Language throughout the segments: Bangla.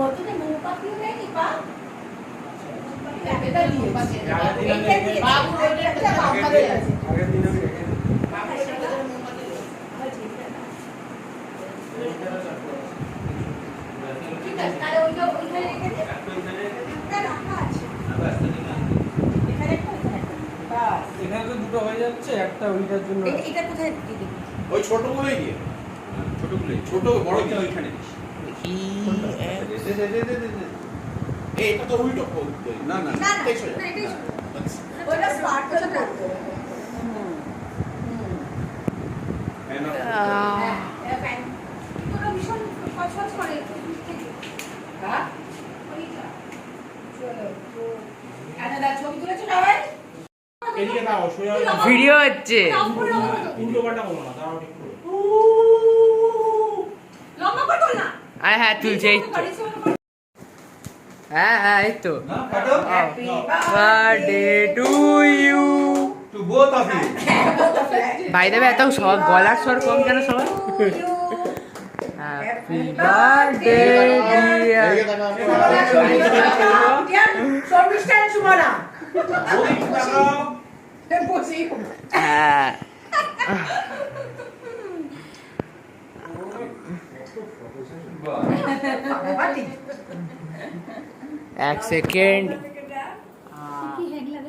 পা এটা। বাবু আছে। আগের দিন আমি একটা মোমবাতি তো দুটো হয়ে যাচ্ছে একটা ওইটার জন্য এটা- কোথায় ওই ছোটগুলোই দিয়ে। ছোটগুলোই ছোট বড় কি ওইখানে দিস। দে, দে, দে, দে, এটা তো উল্টো না না না এটাই সোজা। ভিডিও হচ্ছে। উল্টো পাল্টা করো না, ঠিক করে। লম্বা করে না। আর হ্যাঁ তুলছে এই তো। হ্যাঁ হ্যাঁ এই তো। Birthday to you. ভাই দেবে এত সব গলার স্বর কম কেন সবার? হ্যাপি বার্থডে ডিয়ার এদিকে তাকাও। ডিয়ার, চব্বিশটা সুমনা। ওদিকে তাকাও। বসি। হ্যাঁ বাহ। বাটি। এক সেকেন্ড কি হ্যাং লাগে হলো না ভিডিও কি হ্যাং লাগে এই, এই আস্তে আস্তে আস্তে বয়স হয়ে যাচ্ছে, বয়স হচ্ছে। বয়স হচ্ছে এই, হচ্ছে। এইটা তোর কাছে নে। ওই, ওই, তো এই- এই, এই, ওইটাও ওদের কাটে দুই না। একে, ওদের সেকেন্ড একে।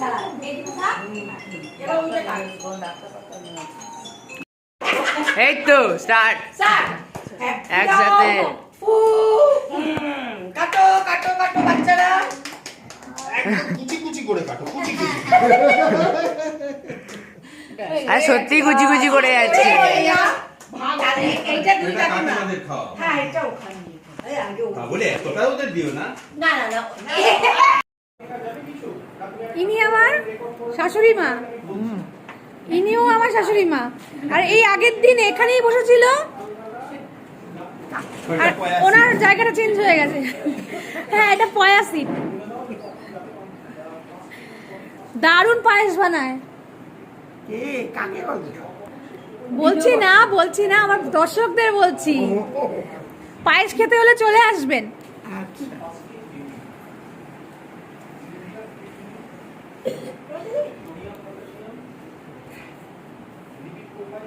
দাঁড়া, এইদিকে থাক। এবার ওইটা কাট। এই তো স্টার্ট স্যার, happy একসাথে। কাটো কাটো কাটো বাচ্চারা একদম কুচি কুচি করে কাটো, কুচি কুচি। আর সত্যি করে যাচ্ছে এইটা, দুই কাকিমা। হ্যাঁ এটা ওখানে নিয়ে যাও। এই আগে ওখানে। তা বলে এতটা ওদের দিও না না না না ইনি আমার শাশুড়ি মা ইনিও আমার শাশুড়ি মা। আর এই আগের দিন এখানেই বসেছিল। আর ওনার জায়গাটা চেঞ্জ হয়ে গেছে। হ্যাঁ এটা পয়া সিট দারুণ পায়েস বানায়। কে? কাকে বলছো? বলছি না বলছি না আমার দর্শকদের বলছি। পায়েস খেতে হলে চলে আসবেন। আচ্ছা এবার সব দিয়েছে। হুম এইবার সব কেটে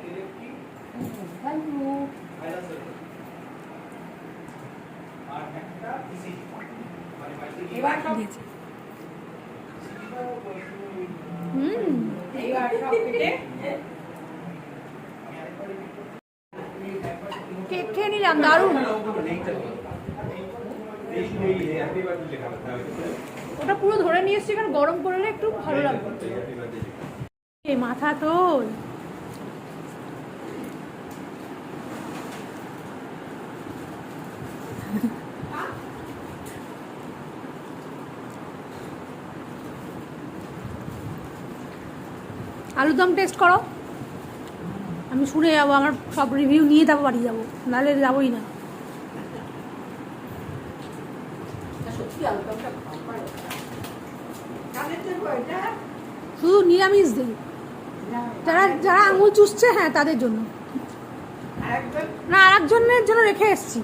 কেক খেয়ে নিলাম দারুণ। ওটা পুরো ধরে নিয়ে এসছি কারণ গরম করলে একটু ভালো লাগবে। মাথা তোল। আলুর দম টেস্ট করো। আমি শুনে যাব আমার সব রিভিউ নিয়ে যাব বাড়ি যাব। নাহলে যাবোই না। শুধু নিরামিষ দিই যারা যারা আঙুল চুষছে হ্যাঁ তাদের জন্য। না আর একজনের জন্য রেখে এসেছি।